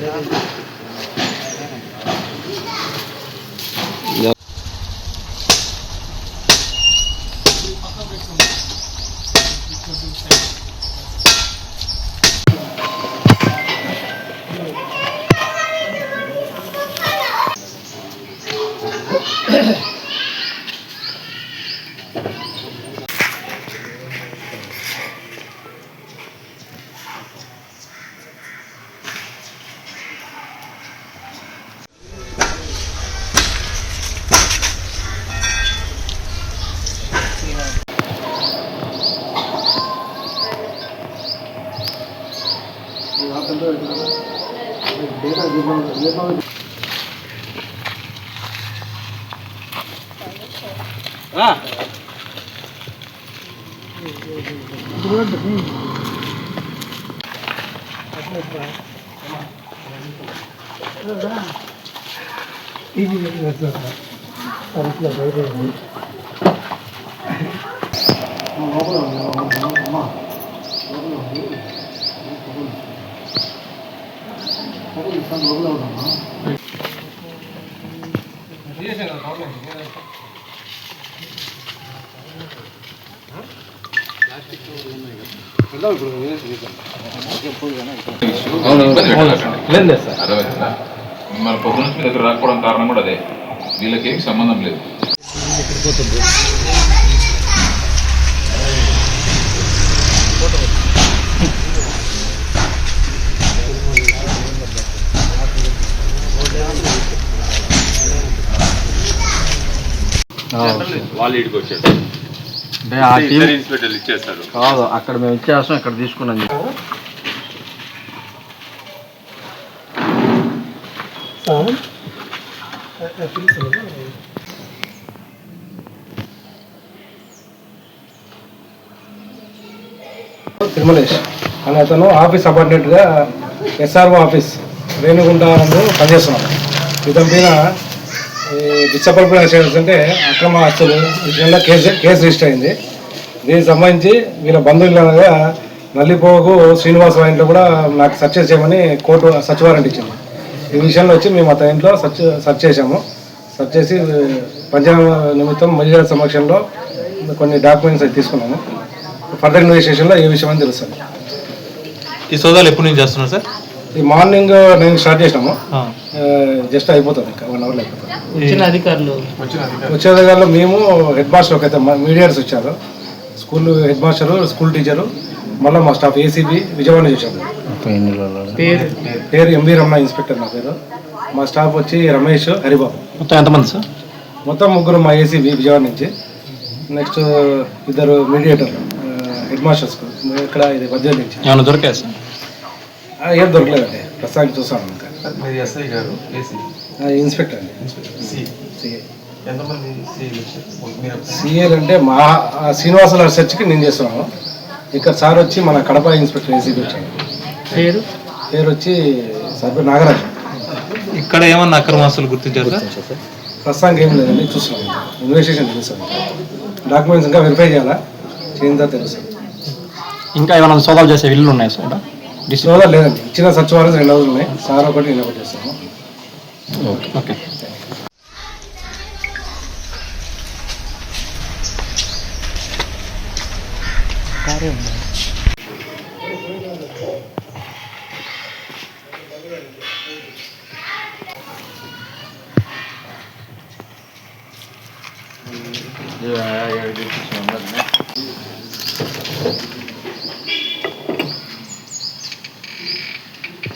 Yeah. 내가 예방 예방. 아. 그런데 그. 이리 내려서 다른 데로 가야 돼. 어, 가보라. మన పొద్దు నుంచి మీ దగ్గర రాకపోవడం కారణం కూడా అదే వీళ్ళకేమి సంబంధం లేదు పోతుంది వాళ్ళు ఇడికి వచ్చారు అంటే ఆ టీం ఇద్దరు ఇన్స్పెక్టర్లు ఇచ్చేస్తారు కాదు అక్కడ మేము ఇచ్చేస్తాం ఇక్కడ తీసుకున్నాం. తిరుమలేష్. అనే అతను ఆఫీస్ అపార్ట్మెంట్గా ఎస్ఆర్ఓ ఆఫీస్ రేణుగుంటలో పనిచేస్తున్నాడు. ఇతని పైన డిసపల్పన అంటే అక్రమ ఆస్తులు విషయంలో కేసు కేసు రిజిస్టర్ అయింది. దీనికి సంబంధించి వీళ్ళ బంధువులు అనగా నల్లిపోగు శ్రీనివాస ఇంట్లో కూడా నాకు సెర్చ్ చేయమని కోర్టు సర్చ్ వారెంట్ ఇచ్చింది. ఈ విషయంలో వచ్చి మేము అతని ఇంట్లో సర్చ్ సర్చ్ చేశాము. సర్చ్ చేసి పంచనామా నిమిత్తం మహిళల సమక్షంలో కొన్ని డాక్యుమెంట్స్ అవి తీసుకున్నాము. ఫర్దర్ ఇన్వెస్టిగేషన్లో ఏ విషయం అని తెలుస్తుంది. ఈ సోదాలు ఎప్పటి నుంచి చేస్తున్నారు సార్? ఈ మార్నింగ్ నేను స్టార్ట్ చేసినాము. జస్ట్ అయిపోతుంది ఇంకా వన్ అవర్లో అయిపోతుంది వచ్చిన అధికారులు? వచ్చే దగ్గరలో మేము హెడ్ మాస్టర్ ఒక మీడియర్స్ వచ్చారు. School head master school teacher మళ్ళీ మా స్టాఫ్ ఏసీబీ విజయవాడ నుంచి వచ్చాము పేరు? ఎంవి రమణ ఇన్స్పెక్టర్ నా పేరు. మా స్టాఫ్ వచ్చి రమేష్ హరిబాబు. మొత్తం ఎంతమంది సార్? మొత్తం ముగ్గురు మా ఏసీబీ విజయవాడ నుంచి. నెక్స్ట్ ఇద్దరు మీడియేటర్లు హెడ్ మాస్టర్స్ ఇక్కడ ఇది వద్ద నుంచి. ఏమైనా దొరికాయి సార్? ఆ, ఏం దొరకలేదండి. ప్రస్తుతానికి చూసాను ఇంకా. మీరు ఎస్ఐ గారు ఏసీ ఆ, ఇన్స్పెక్టర్ అండి. సిఏలు అంటే మా ఆ శ్రీనివాసరావు రీసెర్చ్కి నేను చేస్తున్నాను. ఇక్కడ సార్ వచ్చి మన కడప ఇన్స్పెక్టర్ ఏసీబీ వచ్చాడు పేరు? పేరు వచ్చి సార్ పేరు నాగరాజు. ఇక్కడ ఏమన్నా అక్రమాస్తులు గుర్తించారు సార్. ప్రస్తుతానికి ఏం లేదండి చూస్తున్నాం. ఇన్వెస్టిగేషన్ తెలుస్తుంది డాక్యుమెంట్స్ ఇంకా వెరిఫై చేయాలా? చేయిందా తెలుస్తుంది ఇంకా ఏమైనా సోదాలు చేసే ఇల్లు ఉన్నాయి సార్? సోదా లేదండి. ఇచ్చిన సచ్ వారెంట్స్ రెండు రోజులు ఉన్నాయి. సార్ ఒకటి నేను ఒకటి చేస్తాను. ఓకే ఏ- ఏ- ఏ- ఏ-